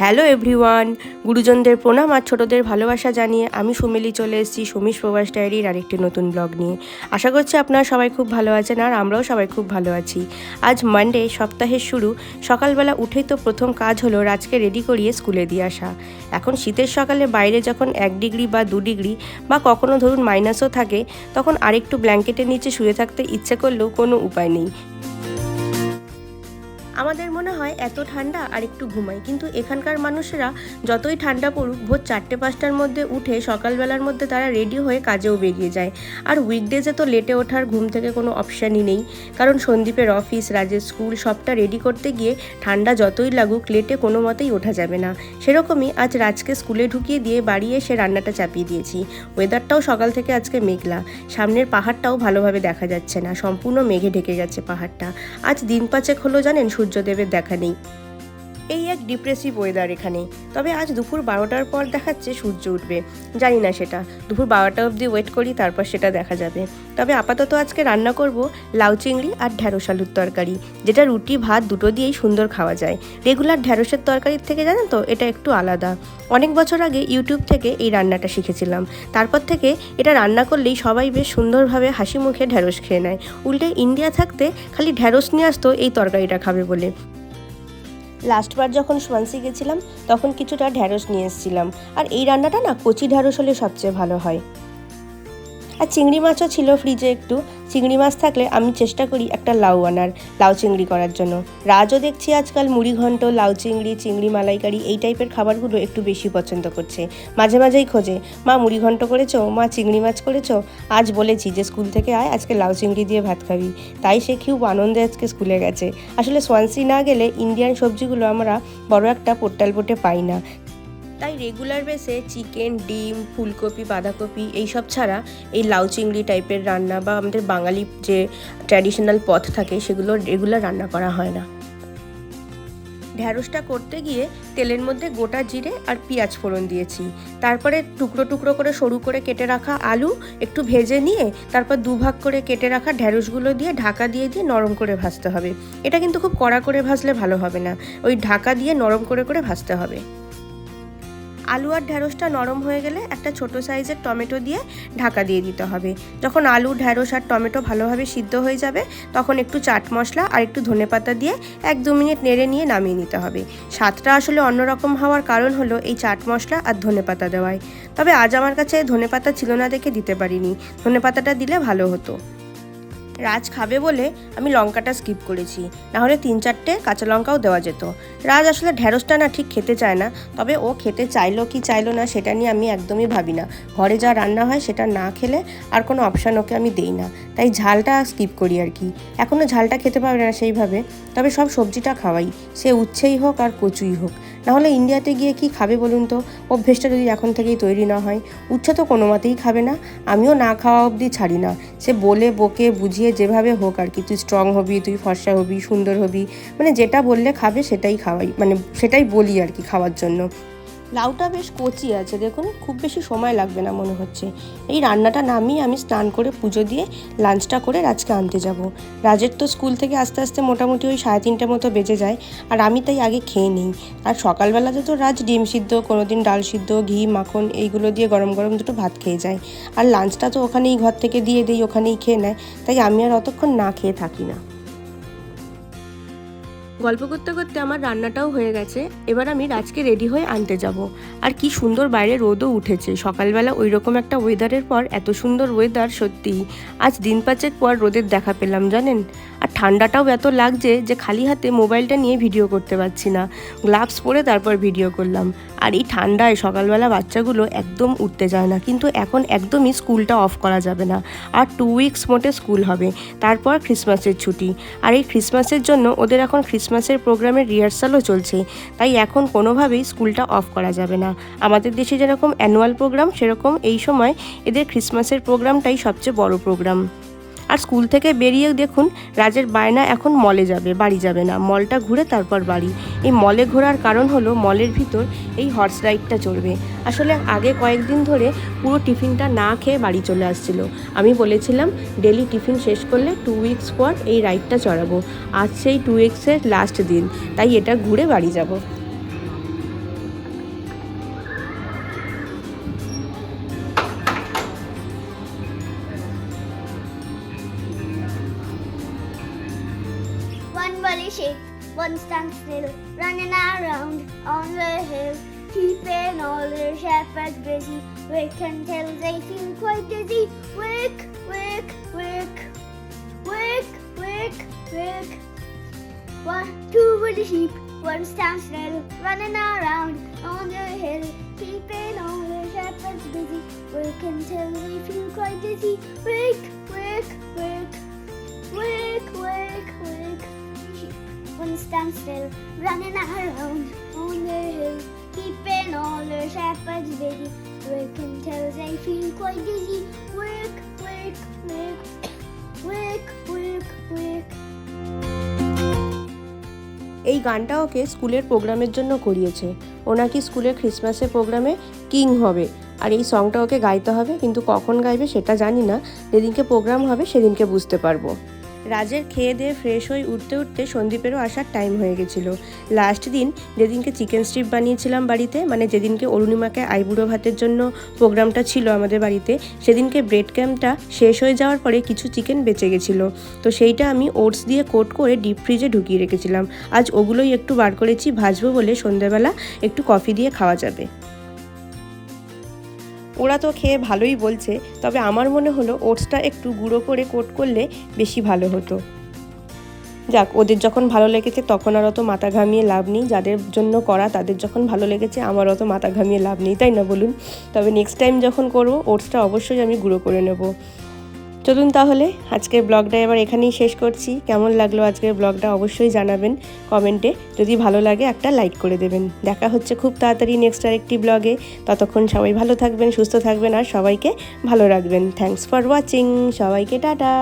Hello everyone, গুরুজনদের প্রণাম আর ছোটদের ভালোবাসা জানিয়ে আমি সুমিলি চলে এসেছি সুমিশ প্রবাস ডায়েরির আরেকটি নতুন ব্লগ নিয়ে। আশা করছি আপনারা সবাই খুব ভালো আছেন আর আমরাও সবাই খুব ভালো আছি। আজ মানডে সপ্তাহের শুরু। সকালবেলা উঠেই তো প্রথম কাজ হলো রাজকে রেডি করিয়ে স্কুলে দিয়ে আসা। এখন শীতের সকালে বাইরে যখন এক ডিগ্রি বা দু ডিগ্রি বা কখনো ধরুন মাইনাসও থাকে, তখন আরেকটু ব্ল্যাঙ্কেটের নিচে শুয়ে থাকতে ইচ্ছে করলেও কোনো উপায় নেই। আমাদের মনে হয় এত ঠান্ডা আর একটু ঘুমাই। কিন্তু এখানকার মানুষেরা যতই ঠান্ডা পড়ুক, ভোর চারটে পাঁচটার মধ্যে উঠে সকালবেলার মধ্যে তারা রেডি হয়ে কাজেও বেরিয়ে যায়। আর উইকডেজে তো লেটে ওঠার ঘুম থেকে কোনো অপশানই নেই। কারণ সন্দীপের অফিস রাজের স্কুল সবটা রেডি করতে গিয়ে ঠান্ডা যতই লাগুক লেটে কোনো মতেই ওঠা যাবে না। সেরকমই আজ রাজকে স্কুলে ঢুকিয়ে দিয়ে বাড়ি এসে রান্নাটা চাপিয়ে দিয়েছি। ওয়েদারটাও সকাল থেকে আজকে মেঘলা। সামনের পাহাড়টাও ভালোভাবে দেখা যাচ্ছে না। সম্পূর্ণ মেঘে ঢেকে গেছে পাহাড়টা। আজ দিন পাঁচেক হলো জানেন সূর্যদেবের দেখা নেই। এই এক ডিপ্রেসিভ ওয়েদার এখানে। তবে আজ দুপুর বারোটার পর দেখাচ্ছে সূর্য উঠবে। জানি না সেটা। দুপুর বারোটা অবধি ওয়েট করি, তারপর সেটা দেখা যাবে। তবে আপাতত আজকে রান্না করব লাউ চিংড়ি আর ঢ্যাঁড়স আলুর তরকারি, যেটা রুটি, ভাত দুটো দিয়েই সুন্দর খাওয়া যায়। রেগুলার ঢ্যাঁড়সের তরকারির থেকে জানেন তো, এটা একটু আলাদা। অনেক বছর আগে ইউটিউব থেকে এই রান্নাটা শিখেছিলাম। তারপর থেকে এটা রান্না করলেই সবাই বেশ সুন্দরভাবে হাসি মুখে ঢ্যাঁড়স খেয়ে নেয়। উল্টে ইন্ডিয়া থাকতে খালি ঢ্যাঁড়স নিয়ে আসতো এই তরকারিটা খাবে বলে। লাস্টবার যখন সোয়ানসি গেছিলাম, তখন কিছুটা ঢ্যাঁড়স নিয়ে এসেছিলাম। আর এই রান্নাটা না কচি ঢ্যাঁড়স হলে সবচেয়ে ভালো হয়। আর চিংড়ি মাছও ছিল ফ্রিজে একটু। চিংড়ি মাছ থাকলে আমি চেষ্টা করি একটা লাউ আনার, লাউ চিংড়ি করার জন্য। রাজও দেখছি আজকাল মুড়ি ঘন্ট, লাউ চিংড়ি চিংড়ি মালাইকারি এই টাইপের খাবারগুলো একটু বেশি পছন্দ করছে। মাঝে মাঝেই খোঁজে, মা মুড়ি ঘন্ট করেছ? মা চিংড়ি মাছ করেছ? আজ বলেছি যে, স্কুল থেকে আয়, আজকে লাউ চিংড়ি দিয়ে ভাত খাবি। তাই সে খুব আনন্দে আজকে স্কুলে গেছে। আসলে সোয়ানসি না গেলে ইন্ডিয়ান সবজিগুলো আমরা বড় একটা পোট্টাল পোটে পাই না। তাই রেগুলার বেসে চিকেন ডিম, ফুলকপি, বাঁধাকপি এইসব ছাড়া এই লাউ চিংড়ি টাইপের রান্না বা আমাদের বাঙালি যে ট্র্যাডিশনাল পথ থাকে সেগুলো রেগুলার রান্না করা হয় না। ঢ্যাঁড়সটা করতে গিয়ে তেলের মধ্যে গোটা জিরে আর পেঁয়াজ ফোড়ন দিয়েছি। তারপরে টুকরো টুকরো করে সরু করে কেটে রাখা আলু একটু ভেজে নিয়ে তারপর দুভাগ করে কেটে রাখা ঢ্যাঁড়সগুলো দিয়ে ঢাকা দিয়ে দিয়ে নরম করে ভাজতে হবে। এটা কিন্তু খুব কড়া করে ভাজলে ভালো হবে না। ওই ঢাকা দিয়ে নরম করে করে ভাজতে হবে। আলু আর ঢ্যাঁড়সটা নরম হয়ে গেলে একটা ছোট সাইজের টমেটো দিয়ে ঢাকা দিয়ে দিতে হবে। যখন আলু ঢ্যাঁড়স আর টমেটো ভালোভাবে সিদ্ধ হয়ে যাবে, তখন একটু চাট মশলা আর একটু ধনেপাতা দিয়ে এক দু মিনিট নেড়ে নিয়ে নামিয়ে নিতে হবে। স্বাদটা আসলে অন্যরকম হওয়ার কারণ হলো এই চাট মশলা আর ধনেপাতা দেওয়ায়। তবে আজ আমার কাছে ধনেপাতা ছিল না দেখে দিতে পারিনি। ধনেপাতাটা দিলে ভালো হতো। রাজ খাবে বলে আমি লঙ্কাটা স্কিপ করেছি। নাহলে তিন চারটে কাঁচা লঙ্কাও দেওয়া যেত। রাজ আসলে ঢ্যাঁড়সটা না ঠিক খেতে চায় না, তবে ও খেতে চাইলো কি চাইলো না সেটা নিয়ে আমি একদমই ভাবি না। ঘরে যা রান্না হয় সেটা না খেলে আর কোনো অপশান ওকে আমি দেই না। তাই ঝালটা স্কিপ করি আর কি। এখনও ঝালটা খেতে পারবে না সেইভাবে। তবে সব সবজিটা খাওয়াই। সে উচ্ছেই হোক আর কচুই হোক। নাহলে ইন্ডিয়াতে গিয়ে কি খাবে বলুন তো? অভ্যেসটা যদি এখন থেকেই তৈরি না হয়, উচ্ছা তো কোনো মতেই খাবে না। আমিও না খাওয়া অবধি ছাড়ি না। সে বলে, বকে, বুঝিয়ে যেভাবে হোক আর কি, তুই স্ট্রং হবি, তুই ফর্সা হবি, সুন্দর হবি মানে যেটা বললে খাবে সেটাই খাওয়াই মানে সেটাই বলি আর কি খাওয়ার জন্য। লাউটা বেশ কচি আছে, দেখুন, খুব বেশি সময় লাগবে না মনে হচ্ছে। এই রান্নাটা নামিয়ে আমি স্নান করে পুজো দিয়ে লাঞ্চটা করে রাজকে আনতে যাব। রাজের তো স্কুল থেকে আস্তে আস্তে মোটামুটি ওই সাড়ে তিনটে মতো বেজে যায় আর আমি তাই আগে খেয়ে নিই। আর সকালবেলাতে তো রাজ ডিম সিদ্ধ কোনো দিন ডাল সিদ্ধ, ঘি, মাখন এইগুলো দিয়ে গরম গরম দুটো ভাত খেয়ে যায়। আর লাঞ্চটা তো ওখানেই ঘর থেকে দিয়ে দিই, ওখানেই খেয়ে নেয়, তাই আমি আর অতক্ষণ না খেয়ে থাকি না। গল্প করতে করতে আমার রান্নাটাও হয়ে গেছে। এবার আমি রাজকে রেডি হয়ে আনতে যাব। আর কি সুন্দর বাইরে রোদও উঠেছে। সকালবেলা ওই রকম একটা ওয়েদারের পর এত সুন্দর ওয়েদার সত্যি। আজ দিন পাঁচেক পর রোদের দেখা পেলাম, জানেন? আর ঠান্ডাটাও এত লাগছে যে খালি হাতে মোবাইলটা নিয়ে ভিডিও করতে পারছি না। গ্লাভস পরে তারপর ভিডিও করলাম। আর এই ঠান্ডায় সকালবেলা বাচ্চাগুলো একদম উঠতে যায় না। কিন্তু এখন একদমই স্কুলটা অফ করা যাবে না। আর টু উইকস মোটে স্কুল হবে। তারপর ক্রিসমাসের ছুটি। আর এই ক্রিসমাসের জন্য ওদের এখন ক্রিসমাসের প্রোগ্রামের রিহার্সালও চলছে। তাই এখন কোনোভাবেই স্কুলটা অফ করা যাবে না। আমাদের দেশে যেরকম অ্যানুয়াল প্রোগ্রাম সেরকম এই সময় এদের ক্রিসমাসের প্রোগ্রামটাই সবচেয়ে বড় প্রোগ্রাম আর স্কুল থেকে বেরিয়ে দেখুন, রাজের বায়না এখন মলে যাবে, বাড়ি যাবে না। মলটা ঘুরে তারপর বাড়ি। এই মলে ঘোরার কারণ হলো মলের ভিতর এই হর্স রাইডটা চড়বে আসলে আগে কয়েকদিন ধরে পুরো টিফিনটা না খেয়ে বাড়ি চলে আসছিল। আমি বলেছিলাম, ডেলি টিফিন শেষ করলে টু উইকস পর এই রাইডটা চড়াবো। আজ সেই টু উইক্সের লাস্ট দিন। তাই এটা ঘুরে বাড়ি যাব। One stands still, running around on the hill, keeping all the shepherds busy. Wake until they feel quite dizzy. Wake, wake, wake, wake, wake, wake. One, two were the sheep, one stands still, running around on the hill, keeping all the shepherds busy. Wake until they feel quite dizzy. Wake, wake, wake, one stands still, running around on the hill, keeping all the shepherds busy. Wake until they feel quite dizzy. Wake, wake, wake, wake, wake, wake. এই গানটা ওকে স্কুলের প্রোগ্রামের জন্য করিয়েছে ও নাকি স্কুলের ক্রিসমাসের প্রোগ্রামে কিং হবে আর এই সংটা ওকে গাইতে হবে কিন্তু কখন গাইবে সেটা জানি না যেদিনকে প্রোগ্রাম হবে সেদিনকে বুঝতে পারব রাজের খেয়ে দিয়ে ফ্রেশ হয়ে উঠতে উঠতে সন্দীপেরও আসার টাইম হয়ে গেছিল। লাস্ট দিন যেদিনকে চিকেন স্ট্রিপ বানিয়েছিলাম বাড়িতে মানে যেদিনকে অরুণিমাকে আইবুড়ো ভাতের জন্য প্রোগ্রামটা ছিল আমাদের বাড়িতে, সেদিনকে ব্রেড ক্যাম্পটা শেষ হয়ে যাওয়ার পরে কিছু চিকেন বেঁচে গেছিল। তো সেইটা আমি ওটস দিয়ে কোট করে ডিপ ফ্রিজে ঢুকিয়ে রেখেছিলাম। আজ ওগুলোই একটু বার করেছি ভাজবো বলে সন্ধ্যাবেলা একটু কফি দিয়ে খাওয়া যাবে। ওরা তো খেয়ে ভালোই বলছে, তবে আমার মনে হলো ওটসটা একটু গুঁড়ো করে কোট করলে বেশি ভালো হতো। যাক, ওদের যখন ভালো লেগেছে তখন আর অত মাথা ঘামিয়ে লাভ নেই, যাদের জন্য করা তাদের যখন ভালো লেগেছে, আমার অত মাথা ঘামিয়ে লাভ নেই, তাই না বলুন? তবে নেক্সট টাইম যখন করব, ওটসটা অবশ্যই আমি গুঁড়ো করে নেব। চলুন তাহলে আজকের ব্লগটা এবার এখানেই শেষ করছি। কেমন লাগল আজকের ব্লগটা অবশ্যই জানাবেন কমেন্টে। যদি ভালো লাগে একটা লাইক করে দেবেন। দেখা হচ্ছে খুব তাড়াতাড়ি নেক্সট আরেকটি ব্লগে। ততক্ষণ সবাই ভালো থাকবেন, সুস্থ থাকবেন আর সবাইকে ভালো রাখবেন। থ্যাংকস ফর ওয়াচিং সবাইকে টাটা।